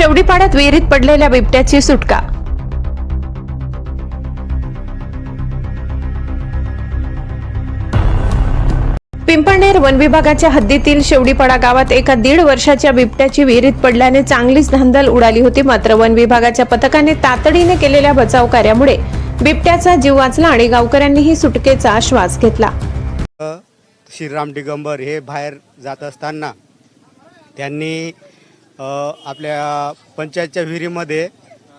शेवडीपाड्यात विहिरीत पडलेल्या बिबट्याची सुटका. पिंपळनेर वन विभागाच्या हद्दीतील शेवडीपाडा गावात एका दीड वर्षाच्या बिबट्याची विहिरीत पडल्याने चांगलीच धांदल उडाली होती मात्र वन विभागाच्या पथकाने तातडीने केलेल्या बचाव कार्यामुळे बिबट्याचा जीव वाचला आणि गावकऱ्यांनीही सुटकेचा श्वास घेतला. श्रीराम दिगंबर हे बाहेर जात असताना त्यांनी आपल्या पंचायतच्या विहिरीमध्ये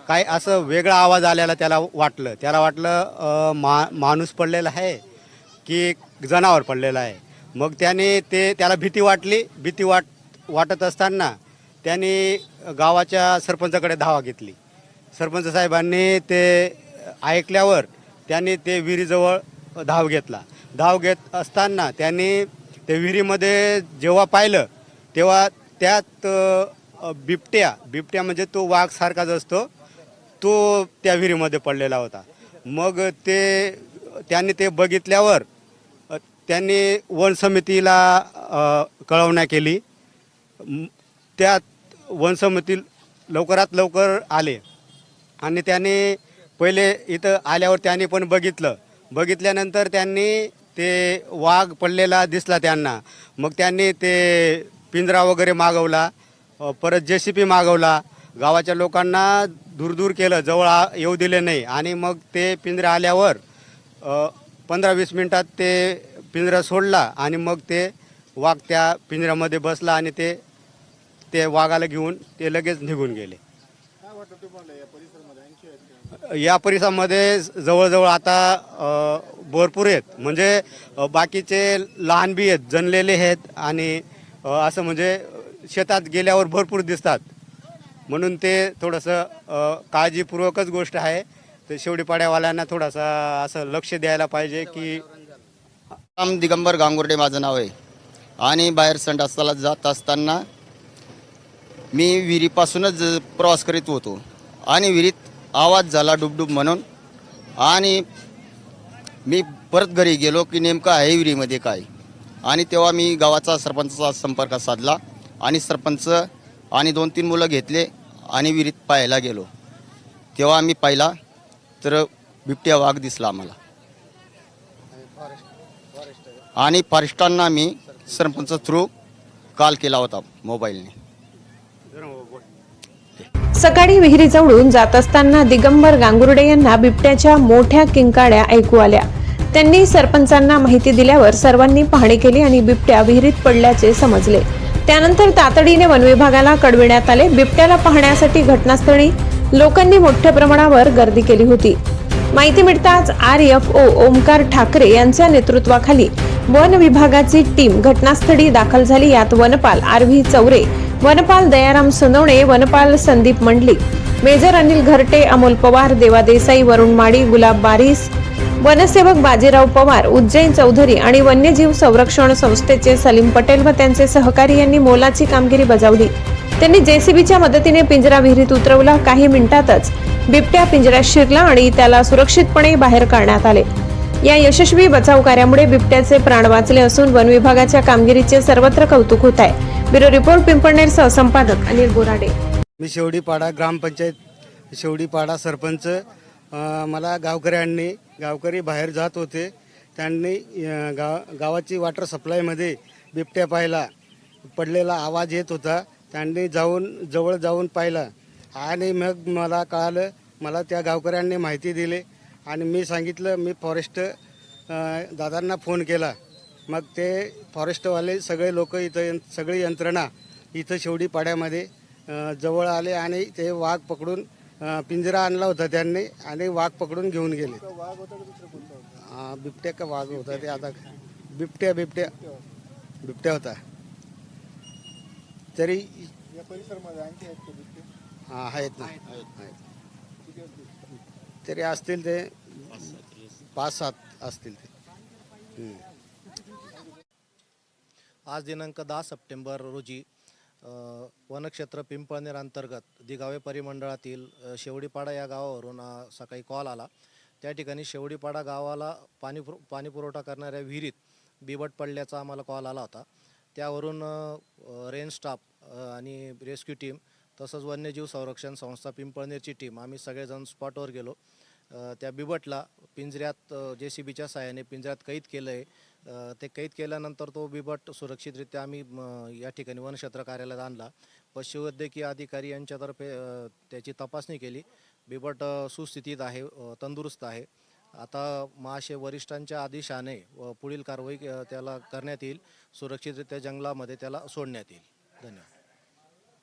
काय असं वेगळा आवाज आलेला त्याला वाटलं. त्याला वाटलं मा माणूस पडलेला आहे की जनावर पडलेलं आहे. मग त्याने ते त्याला भीती वाटली. भीती वाट वाटत असताना त्यांनी गावाच्या सरपंचाकडे धावा घेतली. सरपंच साहेबांनी ते ऐकल्यावर त्यांनी ते विहिरीजवळ धाव घेतला. धाव घेत असताना त्यांनी ते विहिरीमध्ये जेव्हा पाहिलं तेव्हा त्यात बिबट्या. बिबट्या म्हणजे तो वाघ सारखाच असतो. तो त्या विहिरीमध्ये पडलेला होता. मग ते त्यांनी ते बघितल्यावर त्यांनी वन समितीला कळवण्या केली. त्यात वन समिती लवकरात लवकर आले. आणि त्याने पहिले इथं आल्यावर त्यांनी पण बघितलं. बघितल्यानंतर त्यांनी ते वाघ पडलेला दिसला त्यांना. मग त्यांनी ते पिंजरा वगैरे मागवला. परत जे सी पी मागवला. गावाच्या लोकांना दूर दूर केलं जवळ येऊ दिले नाही. आणि मग ते पिंजरा आल्यावर पंधरा वीस मिनटात ते पिंजरा सोडला आणि मग ते वाघ त्या पिंजऱ्यामध्ये बसला आणि ते ते वाघाला घेऊन ते लगेच निघून गेले. या परिसरामध्ये? जवळजवळ आता भरपूर आहेत. म्हणजे बाकीचे लहान बी आहेत जनलेले आहेत आणि असं म्हणजे शेतात गेल्यावर भरपूर दिसतात. म्हणून ते थोडंसं काळजीपूर्वकच गोष्ट आहे. तर शेवडीपाड्यावाल्यांना थोडासा असं लक्ष द्यायला पाहिजे की राम दिगंबर गांगुर्डे माझं नाव आहे. आणि बाहेर संडासाला जात असताना मी विहिरीपासूनच प्रवास करीत होतो. आणि विहिरीत आवाज झाला डुबडुब म्हणून. आणि मी परत घरी गेलो की नेमकं आहे विहिरीमध्ये काय. आणि तेव्हा मी गावाचा सरपंचाचा संपर्क साधला. आणि सरपंच आणि दोन तीन मुलं घेतले आणि विहिरीत पाहायला गेलो. तेव्हा आम्ही पाहिला तर बिबट्या वाघ दिसला आम्हाला. आणि फॉरेस्टांना मी सरपंच थ्रू कॉल केला होता मोबाईलने. सकाळी विहिरी जवळून जात असताना दिगंबर गांगुर्डे यांना बिबट्याच्या मोठ्या किंकाळ्या ऐकू आल्या. त्यांनी सरपंचांना माहिती दिल्यावर सर्वांनी पाहणी केली आणि बिबट्या विहिरीत पडल्याचे समजले. त्यानंतर तातडीने वनविभागाला कळविण्यात आले. बिबट्याला पाहण्यासाठी घटनास्थळी लोकांनी मोठ्या प्रमाणावर गर्दी केली होती. माहिती मिळताच R F O Omkar Thakare यांच्या नेतृत्वाखाली वन विभागाची टीम घटनास्थळी दाखल झाली. यात वनपाल आर व्ही चौरे वनपाल दयाराम सोनवणे वनपाल संदीप मंडलिक मेजर अनिल घरटे अमोल पवार देवा देसाई वरुण माडी गुलाब बारिस वनसेवक बाजीराव पवार उज्जैन चौधरी आणि वन्यजीव संरक्षण संस्थेचे सलीम पटेल व त्यांचे सहकारी यांनी मोलाची कामगिरी बजावली. त्यांनी जेसीबीच्या मदतीने पिंजरा विहिरीत उतरवला. काही मिनिटातच बिबट्या पिंजऱ्यात शिरला आणि त्याला सुरक्षितपणे बाहेर काढण्यात आले. या यशस्वी बचाव कार्यामुळे बिबट्याचे प्राण वाचले असून वन विभागाच्या कामगिरीचे सर्वत्र कौतुक होत आहे. ब्युरो रिपोर्ट पिंपळनेर सहसंपादक अनिल बोराडे. मी शेवडीपाडा ग्रामपंचायत शेवडीपाडा सरपंच मला गावकऱ्यांनी गावकरी बाहेर जात होते. त्यांनी गाव गावाची वॉटर सप्लायमध्ये बिबट्या पाहिला. पडलेला आवाज येत होता. त्यांनी जाऊन जवळ जाऊन पाहिला. आणि मग मला कळालं मला त्या गावकऱ्यांनी माहिती दिली. आणि मी सांगितलं मी फॉरेस्ट दादांना फोन केला. मग ते फॉरेस्टवाले सगळे लोक इथं सगळी यंत्रणा इथं शेवडी पाड्यामध्ये जवळ आले आणि ते वाघ पकडून पिंजरा आणला होता त्यांनी आणि वाघ पकडून घेऊन गेले. हा, बिबट्या का वाघ होता ते आता बिबट्या बिबट्या. बिबट्या होता. तरी हा आहेत ना. आहेत. तरी असतील ते पाच सात असतील ते. आज दिनांक दहा सप्टेंबर रोजी वनक्षेत्र पिंपळनेर अंतर्गत दिगावे परिमंडळातील शेवडीपाडा या गावावरून सकाळी कॉल आला. त्या ठिकाणी शेवडीपाडा गावाला पाणी पुर पाणीपुरवठा करणाऱ्या विहिरीत बिबट पडल्याचा आम्हाला कॉल आला होता. त्यावरून अ, रेन स्टाफ आणि रेस्क्यू टीम तसंच वन्यजीव संरक्षण संस्था पिंपळनेरची टीम आम्ही सगळेजण स्पॉटवर गेलो. त्या बिबटला पिंजऱ्यात जे सी बीच्या साहाय्याने पिंजऱ्यात कैद केलं आहे ते कैद केल्यानंतर तो बिबट सुरक्षितरित्या आम्ही या ठिकाणी वनक्षेत्र कार्यालयात आणला. पशुवैद्यकीय अधिकारी यांच्यातर्फे त्याची तपासणी केली. बिबट सुस्थितीत आहे तंदुरुस्त आहे. आता मासे वरिष्ठांच्या आदेशाने व पुढील कारवाई त्याला करण्यात येईल. सुरक्षितरित्या जंगलामध्ये त्याला सोडण्यात येईल. धन्यवाद.